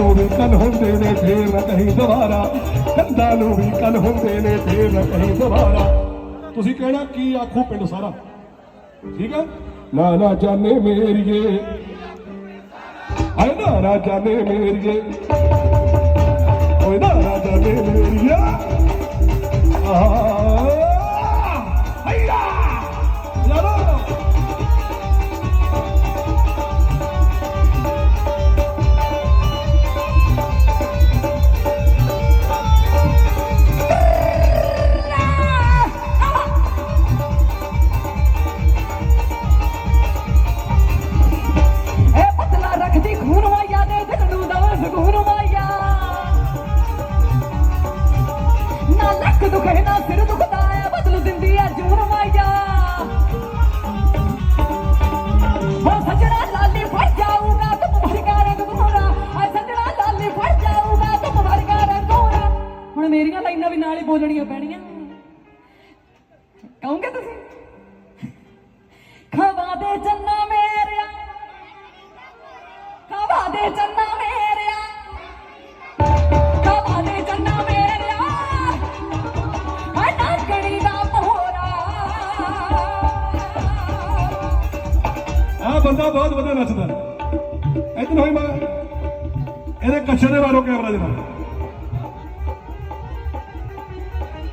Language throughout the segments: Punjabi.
ਨੂੰ ਵੀ ਕੱਲ ਹੁੰਦੇ ਨੇ, ਫੇਰ ਨਾ ਕਹੀਂ ਦੁਬਾਰਾ। ਕੰਧਾਂ ਨੂੰ ਵੀ ਕੱਲ ਹੁੰਦੇ ਨੇ, ਫੇਰ ਨਾ ਕਹੀਂ ਦੁਬਾਰਾ। ਤੁਸੀਂ ਕਹਿਣਾ ਕੀ ਆਖੋ ਪਿੰਡ ਸਾਰਾ? ਠੀਕ ਹੈ? ਨਾ ਨਾ ਜਾਣੇ ਮੇਰੀਏ। ਆਏ ਨਾ ਨਾ ਜਾਣੇ ਮੇਰੀਏ। ਨਾ ਲੱਕ ਸਿਰ ਦੁਖਦਾ ਹੈ, ਬਦਲ ਦਿੰਦੀ ਹੈ ਜੂਨ ਮਾਇਆ। ਹੋ ਸਜਣਾ ਲਾਲੀ ਫੜ ਜਾਊਗਾ ਤੁਮ ਭਰਗਾ ਰੰਗ ਗੋਰਾ ਆ ਸਜਣਾ ਲਾਲੀ ਫੜ ਜਾਊਗਾ ਤੁਮ ਭਰਗਾ ਰੰਗ ਗੋਰਾ ਹੁਣ ਮੇਰੀਆਂ ਲਾਈਨਾਂ ਵੀ ਨਾਲ ਹੀ ਬੋਲਣੀਆਂ ਪੈਣੀਆਂ। ਕਹੋਗੇ ਤੁਸੀਂ? ਖਵਾ ਦੇ ਚੰਨਾ ਮੇਰਿਆ। ਖਵਾ ਦੇ ਚੰਨਾ ਆ ਬੰਦਾ ਬਹੁਤ ਵਧੀਆ ਨੱਚਦਾ ਇਧਰ ਹੋਈ ਮੈਂ, ਇਹਦੇ ਕੱਛੇ ਦੇ ਮਾਰੋ ਕੈਮਰਾ ਜਨਾ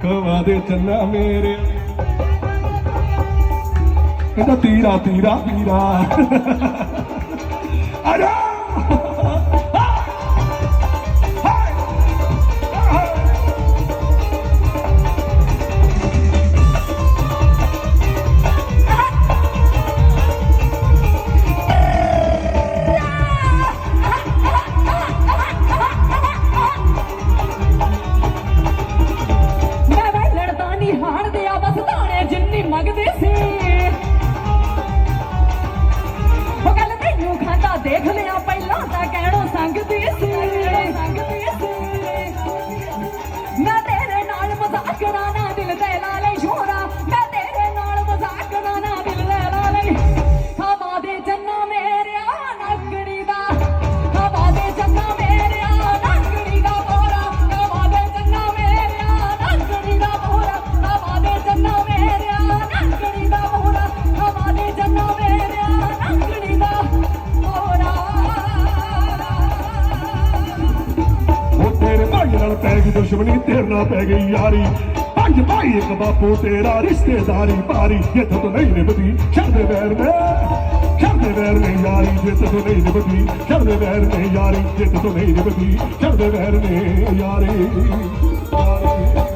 ਕਵਾ ਦੇ ਚੰਨਾ ਮੇਰੇ। ਕਹਿੰਦਾ, ਤੀਰਾ ਤੀਰਾ ਤੀਰਾ। ਆ ਜਾ! ਨਾਲ ਦੁਸ਼ਮਣੀ ਤੇਰੇ ਨਾਲ ਪੈ ਗਈ ਯਾਰੀ। ਭਾਈ ਭਾਈ, ਇੱਕ ਬਾਪੂ, ਤੇਰਾ ਰਿਸ਼ਤੇਦਾਰੀ ਭਾਰੀ। ਜਿੱਤ ਤੋਂ ਨਹੀਂ ਨਿਭਦੀ, ਛੱਡ ਵੈਰ ਨੇ ਛੱਡ ਵੈਰ ਨੇ ਯਾਰੀ ਜਿੱਤ ਤੋਂ ਨਹੀਂ ਨਿਭਦੀ। ਛੱਡ ਵੈਰ ਨੇ ਯਾਰੀ ਜਿੱਤ ਤੋਂ ਨਹੀਂ ਨਿਭਦੀ। ਛੱਡ ਵੈਰ ਨੇ ਯਾਰੀ ਯਾਰੀ।